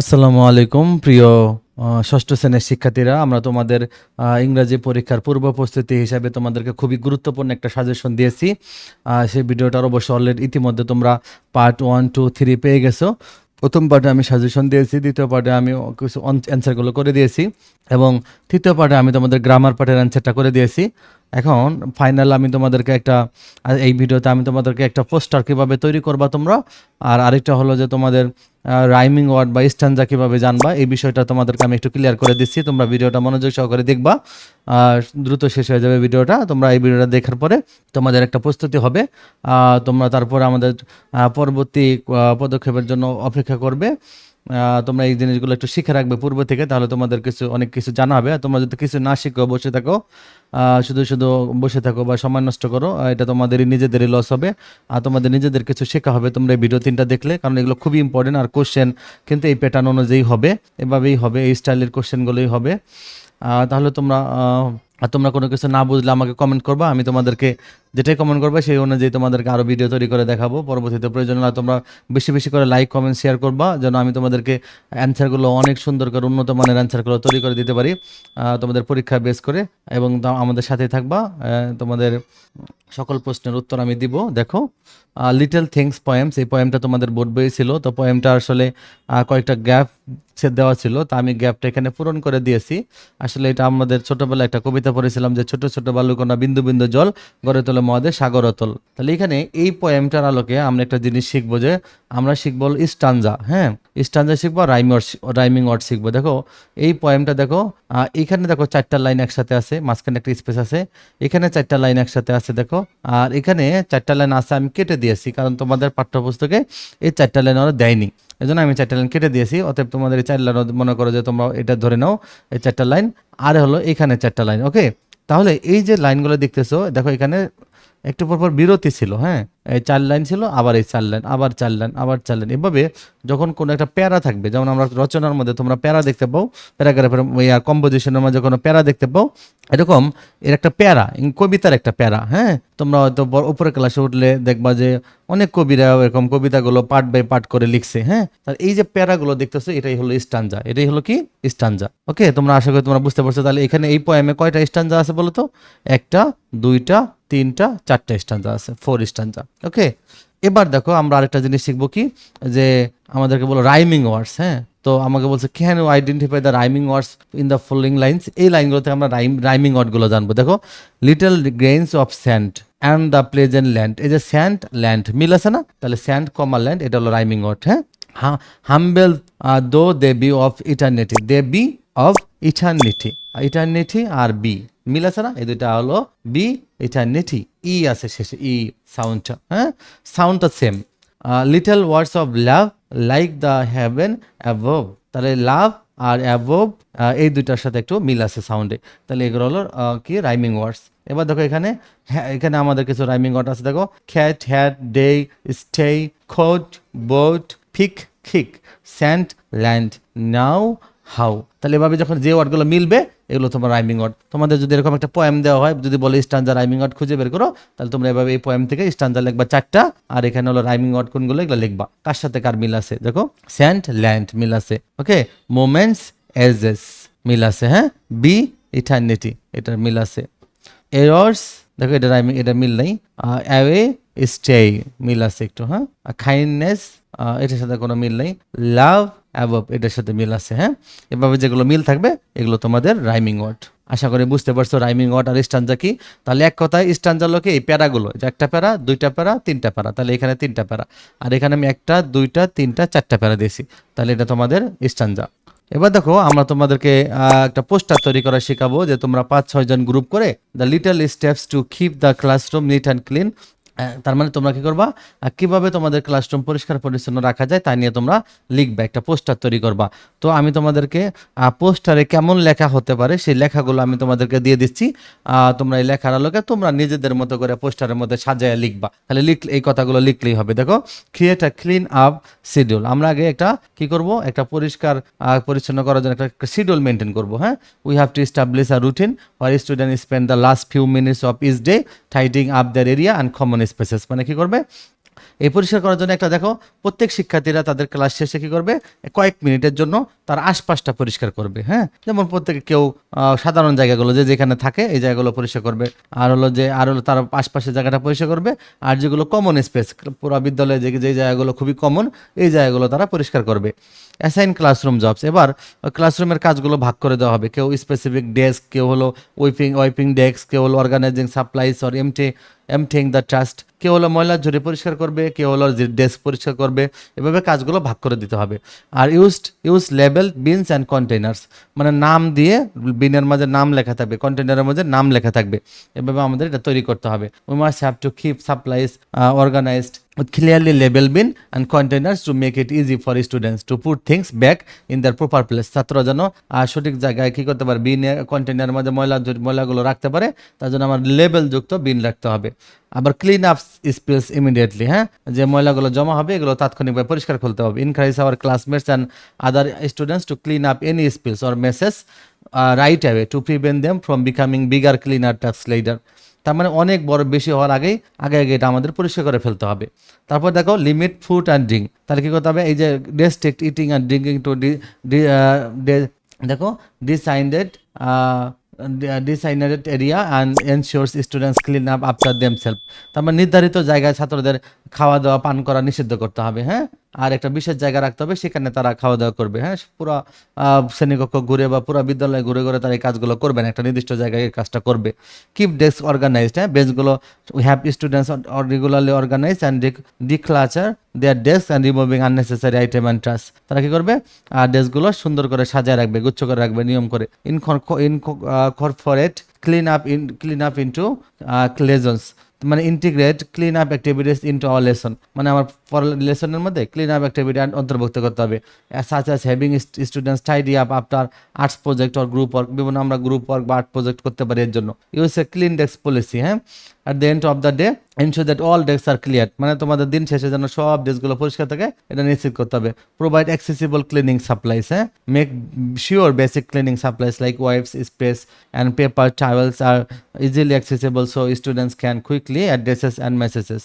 আসসালামু আলাইকুম, প্রিয় ষষ্ঠ শ্রেণির শিক্ষার্থীরা। আমরা তোমাদের ইংরাজি পরীক্ষার পূর্ব প্রস্তুতি হিসাবে তোমাদেরকে খুবই গুরুত্বপূর্ণ একটা সাজেশন দিয়েছি। সেই ভিডিওটার অবশ্য অলরেডি ইতিমধ্যে তোমরা পার্ট ওয়ান টু থ্রি পেয়ে গেছো। প্রথম পার্টে আমি সাজেশন দিয়েছি, দ্বিতীয় পার্টে আমি কিছু অ্যান্সারগুলো করে দিয়েছি এবং তৃতীয় পার্টে আমি তোমাদের গ্রামার পার্টের অ্যান্সারটা করে দিয়েছি। এখন ফাইনাল আমি তোমাদেরকে একটা, এই ভিডিওতে আমি তোমাদেরকে একটা পোস্টার কীভাবে তৈরি করবা তোমরা? আর আরেকটা হলো যে তোমাদের রাইমিং ওয়ার্ড বা স্টানজা কীভাবে জানবা, এই বিষয়টা তোমাদেরকে আমি একটু ক্লিয়ার করে দিচ্ছি। তোমরা ভিডিওটা মনোযোগ সহকারে দেখবা। দ্রুত শেষ হয়ে যাবে ভিডিওটা। তোমরা এই ভিডিওটা দেখার পরে তোমাদের একটা প্রস্তুতি হবে। তোমরা তারপর আমাদের পরবর্তী পদক্ষেপের জন্য অপেক্ষা করবে। তোমরা এই জিনিসগুলো একটু শিখে রাখবে পূর্ব থেকে, তাহলে তোমাদের কিছু, অনেক কিছু জানা হবে। তোমরা যদি কিছু না শিখো, বসে থাকো শুধু শুধু বসে থাকো বা সময় নষ্ট করো এটা তোমাদেরই, নিজেদেরই লস হবে। আর তোমাদের নিজেদের কিছু শেখা হবে, তোমরা এই ভিডিও তিনটা দেখলে, কারণ এগুলো খুবই ইম্পর্টেন্ট আর কোশ্চেন কিন্তু এই প্যাটার্ন অনুযায়ী হবে, এভাবেই হবে, এই স্টাইলের কোশ্চেনগুলোই হবে। তাহলে তোমরা আর তোমরা কোনো কিছু না বুঝলে আমাকে কমেন্ট করবা, আমি তোমাদেরকে যেটাই কমেন্ট করবে সেই অনুযায়ী তোমাদেরকে আরও ভিডিও তৈরি করে দেখাবো। পরবর্তীতে প্রয়োজন হলে তোমরা বেশি বেশি করে লাইক কমেন্ট শেয়ার করবা, যেন আমি তোমাদেরকে অ্যান্সারগুলো অনেক সুন্দর করে, উন্নত মানের অ্যান্সারগুলো তৈরি করে দিতে পারি তোমাদের পরীক্ষা বেস করে এবং আমাদের সাথে থাকবা। তোমাদের সকল প্রশ্নের উত্তর আমি দিব। দেখো লিটল থিংস পয়েমস এই পয়েমটা তোমাদের বোর্ড বই ছিল। তো পয়েমটা আসলে কয়েকটা গ্যাপ দেওয়া ছিল, তা আমি গ্যাপটা এখানে পূরণ করে দিয়েছি। আসলে এটা আমাদের ছোটবেলায় একটা কবিতা পড়েছিলাম যে, ছোট ছোট বালুকণা বিন্দু বিন্দু জল, গড়ে তোলে মহাদেশ সাগর অতল। তাহলে এখানে এই পয়েমটার আলোকে আমরা একটা জিনিস শিখব যে, আমরা শিখব স্টানজা হ্যাঁ? স্টানজা শিখব রাইম রাইমিং ওয়ার্ড শিখব। দেখো, এই পয়েমটা দেখো এখানে দেখো চারটা লাইন একসাথে আছে, মাঝখানে একটা স্পেস আছে। এখানে চারটা লাইন একসাথে আছে, দেখো, আর এখানে চারটা লাইন আছে আমি কেটে দিয়েছি, কারণ তোমাদের পাঠ্যপুস্তকে এই চারটা লাইন ওরা দেয়নি। এই জন্য আমি চারটা লাইন কেটে দিয়েছি। অতএব তোমাদের এই চার লাইন মনে করো যে তোমরা এটা ধরে নাও, এই চারটা লাইন আর হলো এখানে চারটা লাইন ওকে তাহলে এই যে লাইনগুলো দেখতেছো, দেখো এখানে একটু পর পর বিরতি ছিল হ্যাঁ? এই চার লাইন ছিল, আবার এই চার লাইন, আবার চার লাইন, আবার চার লাইন। এভাবে যখন কোনো একটা প্যারা থাকবে, যেমন আমরা রচনার মধ্যে তোমরা প্যারা দেখতে পাও, প্যারাগ্রাফের কম্পোজিশনের মধ্যে কোনো প্যারা দেখতে পাও, এরকম এর একটা প্যারা কবিতার একটা প্যারা হ্যাঁ? তোমরা হয়তো উপরের ক্লাসে উঠলে দেখবা যে অনেক কবিরা এরকম কবিতাগুলো পার্ট বাই পার্ট করে লিখছে হ্যাঁ? তাহলে এই যে প্যারাগুলো দেখতেছো, এটাই হলো স্টানজা এটাই হলো কি? স্টানজা ওকে, তোমরা আশা করি তোমরা বুঝতে পারছ, তাহলে এখানে এই পোয়েমে কয়টা স্টানজা আছে বলো তো? একটা, দুইটা তিনটা, চারটা স্টানজা আছে ফোর স্টানজা ওকে এবার দেখো আমরা আরেকটা জিনিস শিখব কি? যে আমাদেরকে বলো রাইমিং ওয়ার্ডস হ্যাঁ? তো আমাকে বলছে can you identify the rhyming words in the following lines এই লাইনগুলো থেকে আমরা রাইম রাইমিং ওয়ার্ডগুলো জানব। দেখো little grains of sand and the pleasant land এই যে স্যান্ড ল্যান্ড মিল আছে না? তাহলে স্যান্ড কমা ল্যান্ড এটা হলো রাইমিং ওয়ার্ড হ্যাঁ? Humble though they be of eternity they be of eternity eternity R be মিল আছে না? এই দুইটা হলো বি ইটার্নিটি ই আছে শেষে, ই সাউন্ডটা হ্যাঁ? সাউন্ডটা same little words of love like the heaven above তাহলে লাভ আর অ্যাভব এই দুইটার সাথে একটু মিল আছে সাউন্ডে তাহলে এগুলো হলো কি? রাইমিং ওয়ার্ডস এবার দেখো এখানে হ্যাঁ এখানে আমাদের কিছু রাইমিং ওয়ার্ড আছে। দেখো cat hat day stay coat boat pick kick sand land now how? তাহলে এভাবে যখন যে ওয়ার্ডগুলো মিলবে, এগুলো তোমার রাইমিং ওয়ার্ড তোমাদের যদি এরকম একটা পয়েম দেওয়া হয়, যদি বলে স্টানজা রাইমিং ওয়ার্ড খুঁজে বের করো, তাহলে তোমরা এভাবে এই পোয়েম থেকে স্টানজা লিখবা চারটা, আর এখানে হলো রাইমিং ওয়ার্ড কোনগুলো, এগুলো লিখবা। কার সাথে কার মিল আছে? দেখো স্যান্ড ল্যান্ড মিল আছে। ওকে মোমেন্টস এজেস মিল আছে হ্যাঁ? বি ইটার্নিটি এটার মিল আছে। এরর্স দেখো এটা রাইমিং এটা মিল নেই অ্যাওয়ে স্টে মিল আছে একটু হ্যাঁ কাইন্ডনেস এটার সাথে কোনো মিল নেই লাভ অ্যাবভ এটার সাথে মিল আছে হ্যাঁ এভাবে যেগুলো মিল থাকবে এগুলো তোমাদের রাইমিং ওয়ার্ড আশা করি বুঝতে পারছ রাইমিং ওয়ার্ড আর স্টানজা কি তাহলে এক কথায় স্টানজা লোকে এই প্যারাগুলো যে একটা প্যারা দুইটা প্যারা তিনটা প্যারা তাহলে এখানে তিনটা প্যারা আর এখানে আমি একটা দুইটা তিনটা চারটা প্যারা দিয়েছি তাহলে এটা তোমাদের স্টানজা এবার দেখো, আমরা তোমাদেরকে একটা পোস্টার তৈরি করা শেখাবো যে তোমরা পাঁচ, ছয় জন গ্রুপ করে the little steps to keep the classroom neat and clean তার মানে তোমরা কি করবা? কীভাবে তোমাদের ক্লাসরুম পরিষ্কার পরিচ্ছন্ন রাখা যায় তা নিয়ে তোমরা লিখবে, একটা পোস্টার তৈরি করবা। তো আমি তোমাদেরকে পোস্টারে কেমন লেখা হতে পারে সেই লেখাগুলো আমি তোমাদেরকে দিয়ে দিচ্ছি। তোমরা এই লেখার আলোকে তোমরা নিজেদের মতো করে পোস্টারের মধ্যে সাজায় লিখবা। তাহলে লিখ, এই কথাগুলো লিখলেই হবে। দেখো create a clean up schedule আমরা আগে একটা কি করব? একটা পরিষ্কার পরিচ্ছন্ন করার জন্য একটা শিডিউল মেনটেন করব হ্যাঁ? We have to establish a routine where students spend the last few minutes of each day tidying up their area and common spaces মানে কি করবে? এই পরিষ্কার করার জন্য একটা, দেখো, প্রত্যেক শিক্ষার্থীরা তাদের ক্লাস শেষে কি করবে? কয়েক মিনিটের জন্য তার আশপাশটা পরিষ্কার করবে হ্যাঁ? যেমন প্রত্যেকে কেউ সাধারণ জায়গাগুলো, যে যেখানে থাকে, এই জায়গাগুলো পরিষ্কার করবে। আর হলো যে, আর হলো তার আশপাশের জায়গাটা পরিষ্কার করবে। আর যেগুলো কমন স্পেস পুরা বিদ্যালয়ে যে যে জায়গাগুলো খুবই কমন এই জায়গাগুলো তারা পরিষ্কার করবে। অ্যাসাইন ক্লাসরুম জবস এবার ক্লাসরুমের কাজগুলো ভাগ করে দেওয়া হবে। কেউ স্পেসিফিক ডেস্ক কেউ হলো ওয়াইপিং ওয়াইপিং ডেস্ক কেউ হলো organizing supplies or empty emptying the trash কেউ হলো ময়লার ঝুড়ি পরিষ্কার করবে কেউ হলো ডেস্ক পরিষ্কার করবে, এভাবে কাজগুলো ভাগ করে দিতে হবে। আর used use label bins and containers মানে নাম দিয়ে বিনের মাঝে নাম লেখা থাকবে কন্টেনারের মাঝে নাম লেখা থাকবে। এভাবে আমাদের এটা তৈরি করতে হবে। We must have to keep supplies organized with clearly label bin and containers to make it easy for students to put things back in their proper place. ছাত্র যেন সঠিক জায়গায় কি করতে পারে? বিন কন্টেনারের মধ্যে ময়লা ময়লাগুলো রাখতে পারে, তার জন্য আমার লেবেল যুক্ত বিন রাখতে হবে। আবার ক্লিন আপ স্পেস ইমিডিয়েটলি হ্যাঁ? যে ময়লাগুলো জমা হবে, এগুলো তাৎক্ষণিকভাবে পরিষ্কার করতে হবে। Encourage our classmates and other students to clean up any space or messes right away to prevent them from becoming bigger cleaner task later তার মানে অনেক বড় বেশি হওয়ার আগেই, আগে আগে এটা আমাদের পরিষ্কার করে ফেলতে হবে। তারপর দেখো লিমিট ফুড অ্যান্ড ড্রিঙ্ক তাহলে কী করতে হবে? এই যে restrict eating and drinking to দেখো designated designated area and ensures students clean up after them self তার মানে নির্ধারিত জায়গায় ছাত্রদের খাওয়া দাওয়া পান করা নিষিদ্ধ করতে হবে হ্যাঁ? আর একটা বিশেষ জায়গা রাখতে হবে, সেখানে তারা খাওয়া দাওয়া করবে। হ্যাঁ পুরো শ্রেণীকক্ষ ঘুরে বা পুরো বিদ্যালয়ে ঘুরে ঘুরে তারা এই কাজগুলো করবেন, একটা নির্দিষ্ট জায়গায় এই কাজটা করবে। কিপ ডেস্ক অর্গানাইজড হ্যাঁ বেঞ্চগুলো we have students regularly organize and declutter their desk and removing unnecessary item and trash তারা কী করবে? আর ডেস্কগুলো সুন্দর করে সাজায় রাখবে, গুচ্ছ করে রাখবে, নিয়ম করে। In incorporate clean up in clean up into lessons মানে integrate clean up activities into our lesson মানে আমার লেসনের মধ্যে ক্লিন আপ অ্যাক্টিভিটি অন্তর্ভুক্ত করতে হবে। Such as having students tidy up after arts project or group work বিভিন্ন আমরা group work বা আর্ট প্রজেক্ট করতে পারি এর জন্য। Use a clean desk policy হ্যাঁ? At the end of the day ensure that all desk are clear মানে তোমাদের দিন শেষে যেন সব ডেস্কগুলো পরিষ্কার থাকে, এটা নিশ্চিত করতে হবে। প্রোভাইড অ্যাক্সেসিবল ক্লিনিং সাপ্লাইস হ্যাঁ? Make sure basic cleaning supplies like wipes sprays and paper towels are easily accessible so students can quickly addresses and messages.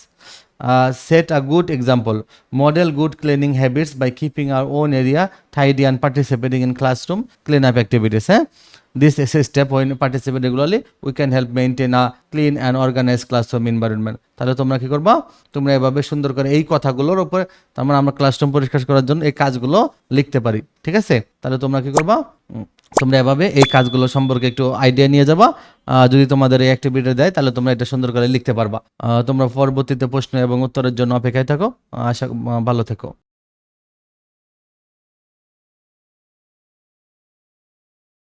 Uh, set a good example. Model good cleaning habits by keeping our own area tidy and participating in classroom cleanup activities. Eh? This is a step when participate regularly, we can help maintain a clean and organized classroom environment. তাহলে তোমরা কি করবা? তোমরা এভাবে সুন্দর করে এই কথাগুলোর উপরে তার মানে আমরা ক্লাসরুম পরিষ্কার করার জন্য এই কাজগুলো লিখতে পারি। ঠিক আছে? তাহলে তোমরা কি করবা? তোমরা এভাবে এই কাজগুলো সম্পর্কে একটু আইডিয়া নিয়ে যাবা। যদি তোমাদের এই অ্যাক্টিভিটি দেয় তাহলে তোমরা এটা সুন্দর করে লিখতে পারবা। তোমরা পরবর্তীতে প্রশ্ন এবং উত্তরের জন্য অপেক্ষায় থাকো। আশা ভালো থেকো।